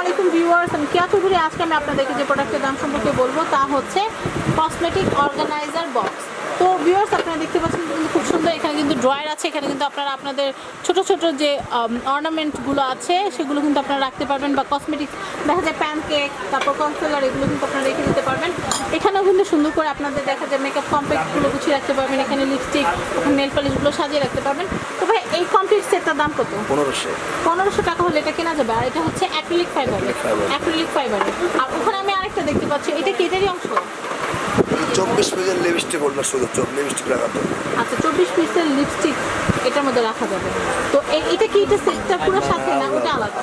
আলাইকুম ভিউয়ার্স, আমি কিয়াতু ঘুরে আজকে আমি আপনাদেরকে যে প্রোডাক্টের দাম সম্পর্কে বলব, তা হচ্ছে কসমেটিক অর্গানাইজার বক্স তো ভিউয়ার্স, আপনারা দেখতে পাচ্ছেন কিন্তু খুব সুন্দর, এখানে কিন্তু ড্রয়ার আছে, এখানে কিন্তু আপনারা আপনাদের ছোট ছোট যে অর্নামেন্টগুলো আছে, সেগুলো কিন্তু আপনারা রাখতে পারবেন বা কসমেটিক দেখা যায় প্যান কেক তারপর কনসিলার এগুলো কিন্তু আপনারা রেখে দিতে পারবেন। এখানেও কিন্তু সুন্দর করে আপনাদের দেখা যায় মেকআপ কমপ্লেক্টগুলো গুছিয়ে রাখতে পারবেন, এখানে লিপস্টিক নেল পালিশগুলো সাজিয়ে রাখতে পারবেন। তো ভাই, এই সেটটার দাম কত? পনেরোশো। পনেরোশো টাকা হলে এটা কেনা যাবে আর এটা হচ্ছে অ্যাক্রিলিক fiber। অ্যাক্রিলিক ফাইবারের আর ওখানে আমি আরেকটা দেখতে পাচ্ছি এটা কি এটারই অংশ? চব্বিশ পেজের লিপস্টিক ওঠার শুধু লিপস্টিক জন্য আচ্ছা চব্বিশ পিসের লিপস্টিক এটার মধ্যে রাখা যাবে। তো এটা কি এটা সেটটা পুরো সাথে না ওটা আলাদা।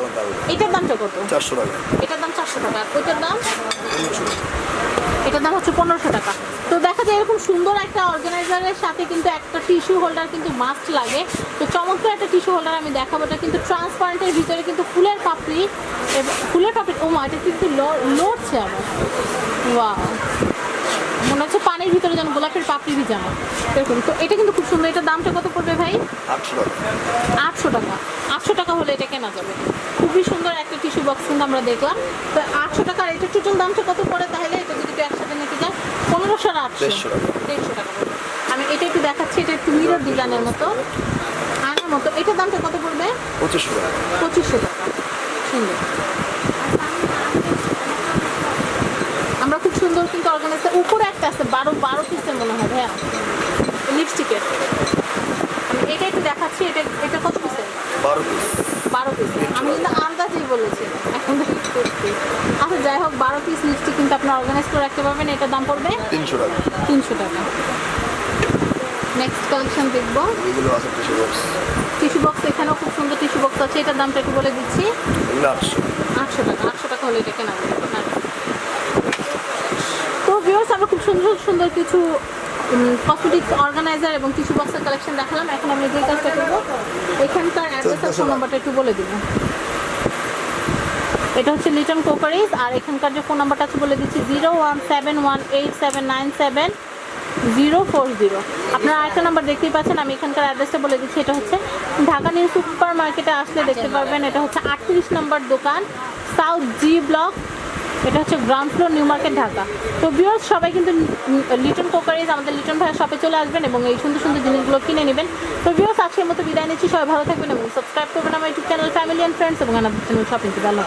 এটার দামটা কত? চারশো টাকা। এটার দাম চারশো টাকা আর ওইটার দাম? এটার দাম হচ্ছে পনেরোশো টাকা। এরকম সুন্দর একটা অর্গানাইজারের সাথে কিন্তু একটা টিস্যু হোল্ডার কিন্তু মাস্ট লাগে। তো চমৎকার একটা টিস্যু হোল্ডার আমি দেখাবো। এটা কিন্তু ট্রান্সপারেন্টের ভিতরে কিন্তু ফুলের পাপড়ি এবং ফুলের পাপড়ি ও মা এটা কিন্তু লড়ছে আবার। ওয়া মনে হচ্ছে পানির ভিতরে যেন গোলাপের পাপড়ি ভিজানো এরকম। তো এটা কিন্তু খুব সুন্দর। এটার দামটা কত পড়বে ভাই? আটশো টাকা। আটশো টাকা। আটশো টাকা হলে এটা কেনা যাবে। খুবই সুন্দর একটা টিস্যু বক্স কিন্তু আমরা দেখলাম। তো আটশো টাকার এটা টোটাল দামটা কত পড়ে তাহলে এটা যদি কেউ একসাথে নিতে যায় পনেরোশো আর আটশো দেড়শো দেড়শো টাকা আমি এটা একটু দেখাচ্ছি এটা একটু মিরর ডিজাইনের মতো। এটার দামটা কত পড়বে? পঁচিশশো টাকা। পঁচিশশো টাকা। সুন্দর। আমরা খুব সুন্দর কিন্তু অর্গানাইজ উপরে একটা আছে বারো বারো পিসের মনে হয় হ্যাঁ লিপস্টিকের এটা একটু দেখাচ্ছি এটা এটা কত পিসের বারো পিস বারো পিস আমি কিন্তু আন্দাজেই বলেছি। এখন আচ্ছা যাই হোক বারো পিস লিপস্টিক কিন্তু আপনি অর্গানাইজ করে রাখতে পারবেন। এটার দাম পড়বে? তিনশো টাকা। তিনশো টাকা। নেক্সট কালেকশন দেখব। এগুলো আছে টিস্যু বক্স টিস্যু বক্স এখানেও খুব সুন্দর টিস্যু বক্স আছে। এটার দামটা একটু বলে দিচ্ছি। আটশো। আটশো টাকা আটশো টাকা হলে এটা কেনা তো ভিউয়ার্স আমরা খুব সুন্দর সুন্দর কিছু কসমেটিক্স অর্গানাইজার এবং টিস্যু বক্সের কালেকশন দেখালাম। এখন আমি যে কাজটা করব এখানকার অ্যাড্রেস আর ফোন নাম্বারটা একটু বলে দিব। এটা হচ্ছে লিটন কোকারিজ আর এখানকার যে ফোন নাম্বারটা আছে বলে দিচ্ছি zero one seven one eight seven nine seven zero four zero আপনারা আরেকটা নাম্বার দেখতেই পাচ্ছেন, আমি এখানকার অ্যাড্রেসটা বলে দিচ্ছি, এটা হচ্ছে ঢাকা নিউ সুপার মার্কেটে আসলে দেখতে পারবেন, এটা হচ্ছে আটত্রিশ নম্বর দোকান সাউথ জি ব্লক এটা হচ্ছে ground floor, new market, Dhaka. তো বিয়ার্স সবাই কিন্তু লিটন কোকারিজ, আমাদের লিটন ভাইয়ের শপে চলে আসবেন এবং এই সুন্দর সুন্দর জিনিসগুলো কিনে নেবেন। তো বিয়ার্স আজকের মতো বিদায় নিচ্ছি। সবাই ভালো থাকবেন এবং সাবস্ক্রাইব করবেন আমার YouTube channel family and friends এবং চ্যানেল শপিং ভালো।